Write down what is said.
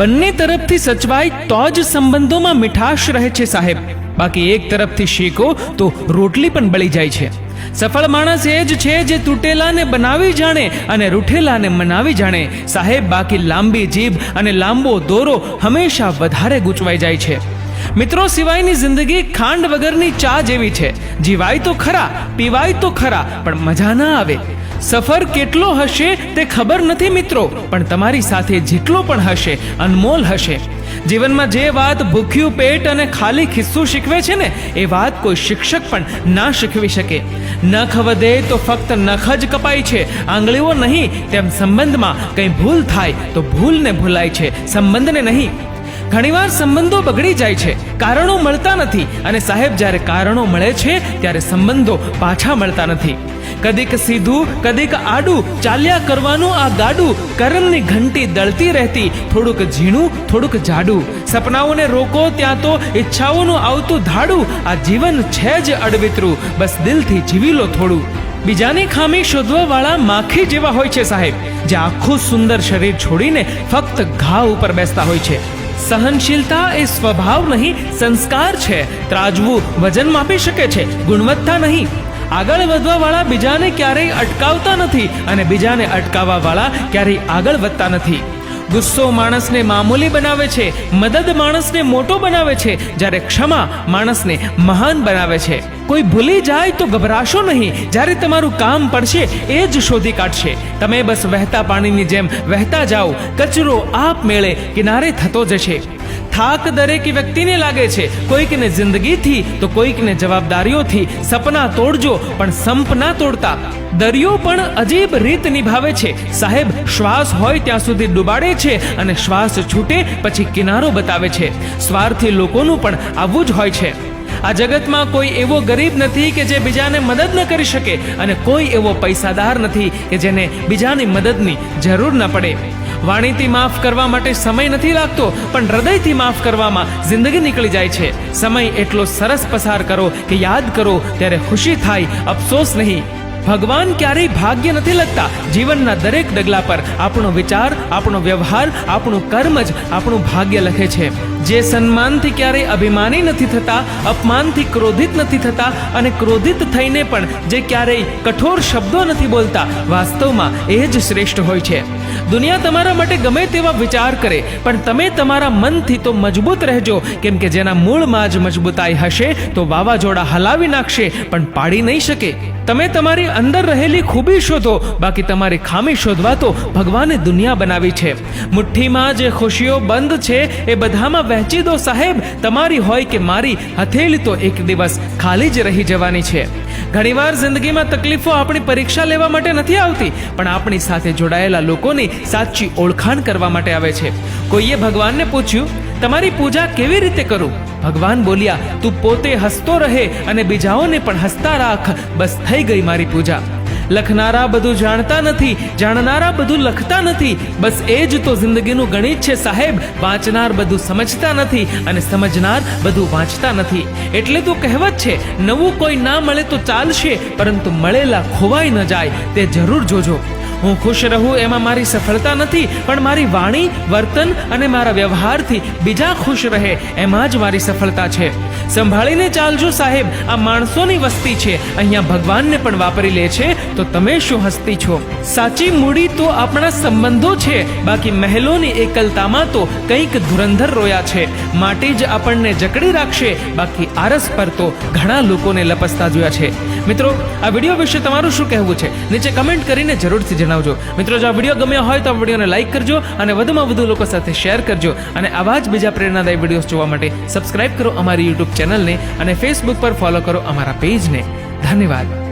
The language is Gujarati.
બંને તરફથી સચવાય તો જ સંબંધોમાં મીઠાશ રહે છે સાહેબ. બાકી એક તરફથી શેકો તો રોટલી પણ બળી જાય છે. સફળ માણસ એ જ છે જે તૂટેલાને બનાવી જાણે અને રૂઠેલાને મનાવી જાણે. સાહેબ, બાકી લાંબી જીભ અને લાંબો દોરો હંમેશા વધારે ગૂંચવાઈ જાય છે. મિત્રો, સિવાયની જિંદગી ખાંડ વગરની ચા જેવી છે. જીવાય તો ખરા, પીવાય તો ખરા, પણ મજા ના આવે. સફર કેટલો હશે તે ખબર નથી મિત્રો, પણ તમારી સાથે જેટલો પણ હશે, અનમોલ હશે. જીવનમાં જે વાત ભૂખ્યું પેટ અને ખાલી ખિસ્સું શીખવે છે ને, એ વાત કોઈ શિક્ષક પણ ના શીખવી શકે. નખ વધે તો ફક્ત નખ જ કપાય છે, આંગળીઓ નહીં, તેમ સંબંધમાં કંઈ ભૂલ થાય તો ભૂલને ભૂલાય છે, સંબંધને નહીં. ઘણીવાર સંબંધો બગડી જાય છે, કારણો મળતા નથી અને સાહેબ જ્યારે કારણો મળે છે, ત્યારે સંબંધો પાછા મળતા નથી. કદીક સીધું, કદીક આડું ચાલ્યા કરવાનું આ ગાડું કરમની ઘંટી દળતી રહેતી, થોડુંક ઝીણું, થોડુંક જાડું. સપનાઓને રોકો, ત્યાં તો ઈચ્છાઓનું આવતું ધાડું, આ જીવન છે જ અડવિતરું. બસ દિલથી જીવી લો થોડું. બીજાની ખામી શોધવા વાળા માખી જેવા હોય છે સાહેબ, જે આખું સુંદર શરીર છોડીને ફક્ત ઘા ઉપર બેસતા હોય છે. સહનશીલતા એ સ્વભાવ નહીં, સંસ્કાર છે. ત્રાજવું વજન માપી શકે છે, ગુણવત્તા નહીં. આગળ વધવા વાળા બીજાને ક્યારેય અટકાવતા નથી અને બીજાને અટકાવવા વાળા ક્યારેય આગળ વધતા નથી. ગુસ્સો માણસને મામૂલી બનાવે છે, મદદ માણસને મોટો બનાવે છે, જ્યારે ક્ષમા માણસને મહાન બનાવે છે. કોઈ ભૂલી જાય તો ગભરાશો નહીં. જ્યારે તમારું કામ પડશે, એ જ શોધી કાઢશે. તમે બસ વહેતા પાણીની જેમ વહેતા જાઓ. કચરો આપમેળે કિનારે થતો જશે. થાક દરેક વ્યક્તિને લાગે છે. કોઈકને જિંદગીથી, તો કોઈકને જવાબદારીઓથી. સપના તોડજો, પણ સંપ ના તોડતા. દરિયો પણ અજીબ રીત નિભાવે છે. સાહેબ, શ્વાસ હોય ત્યાં સુધી ડૂબાડે છે અને શ્વાસ છૂટે, પછી કિનારો બતાવે છે. સ્વાર્થી લોકોનું પણ આવું જ હોય છે. આ જગતમાં કોઈ એવો ગરીબ નથી કે જે બીજાને મદદ ન કરી શકે અને કોઈ એવો પૈસાદાર નથી કે જેને બીજાની મદદની જરૂર ન પડે. વાણીથી માફ કરવા માટે સમય નથી લાગતો, પણ હૃદયથી માફ કરવામાં જિંદગી નીકળી જાય છે. સમય એટલો સરસ પસાર કરો કે યાદ કરો, ત્યારે ખુશી થાય, અફસોસ નહીં. ભગવાન ક્યારેય ભાગ્ય નથી લખતા જીવનના દરેક ડગલા પર આપણો વિચાર, આપણો વ્યવહાર, આપણું કર્મ જ આપણું ભાગ્ય લખે છે. જે સન્માનથી ક્યારેય અભિમાની નથી થતા, અપમાનથી ક્રોધિત નથી થતા અને ક્રોધિત થઈને પણ જે ક્યારેય કઠોર શબ્દો નથી બોલતા, વાસ્તવમાં એ જ શ્રેષ્ઠ હોય છે. દુનિયા તમારા માટે ગમે તેવા વિચાર કરે, પણ તમે તમારા મનથી તો મજબૂત રહેજો. કેમ કે જેના મૂળમાં જ મજબૂતાઈ હશે, તો વાવાઝોડા હલાવી નાખશે, પણ પાડી નહીં શકે. તમે તમારી અંદર રહેલી ખૂબી શોધો. બાકી તમારી ખામી શોધવા તો ભગવાને દુનિયા બનાવી છે. મુઠ્ઠીમાં જે ખુશીઓ બંધ છે, એ બધામાં વહેંચી દો સાહેબ. તમારી હોય કે મારી હથેલી તો એક દિવસ ખાલી જ રહી જવાની છે. ઘણીવાર જિંદગીમાં તકલીફો આપણી પરીક્ષા લેવા માટે નથી આવતી, પણ આપણી સાથે જોડાયેલા લોકોની સાચી ઓળખાણ કરવા માટે આવે છે. કોઈએ ભગવાનને પૂછ્યું તમારી પૂજા કેવી રીતે કરું? ભગવાન બોલ્યા, તું પોતે હસતો રહે અને બીજાઓને પણ હસતા રાખ. બસ થઈ ગઈ મારી પૂજા. લખનારા બધું જાણતા નથી, જાણનારા બધું લખતા નથી. બસ એ જ તો જિંદગીનું ગણિત છે સાહેબ. વાંચનાર બધું સમજતા નથી અને સમજનાર બધું વાંચતા નથી. એટલે તો કહેવત છે, નવું કોઈ ના મળે તો ચાલશે, પરંતુ મળેલા ખોવાઈ ન જાય. તે જરૂર જોજો. હું ખુશ રહું એમાં મારી સફળતા નથી, પણ મારી વાણી, વર્તન અને મારા વ્યવહારથી બીજા ખુશ રહે, એમાં જ મારી સફળતા છે. સંભાળીને ચાલજો સાહેબ, આ માણસોની વસ્તી છે. અહીંયા ભગવાનને પણ વાપરી લે છે, તો તમે શું હસ્તી છો? સાચી મૂડી તો આપણા સંબંધો છે, બાકી મહેલોની એકલતામાં તો કંઈક ધુરંધર રોયા છે. માટી જ આપણને જકડી રાખશે, બાકી આરસ પર તો ઘણા લોકોને લપસતા જોયા છે. મિત્રો, આ વીડિયો વિશે તમારું શું કહેવું છે? નીચે કમેન્ટ કરીને જરૂરથી જણાવજો. મિત્રો, જો આ વીડિયો ગમ્યો હોય તો આ વિડીયોને લાઈક કરજો અને વધુમાં વધુ લોકો સાથે શેર કરજો અને આવા જ બીજા પ્રેરણાદાયી વિડીયોઝ જોવા માટે સબસ્ક્રાઇબ કરો અમારી યુટ્યુબ ચેનલને અને ફેસબુક પર ફોલો કરો અમારા પેજને. ધન્યવાદ.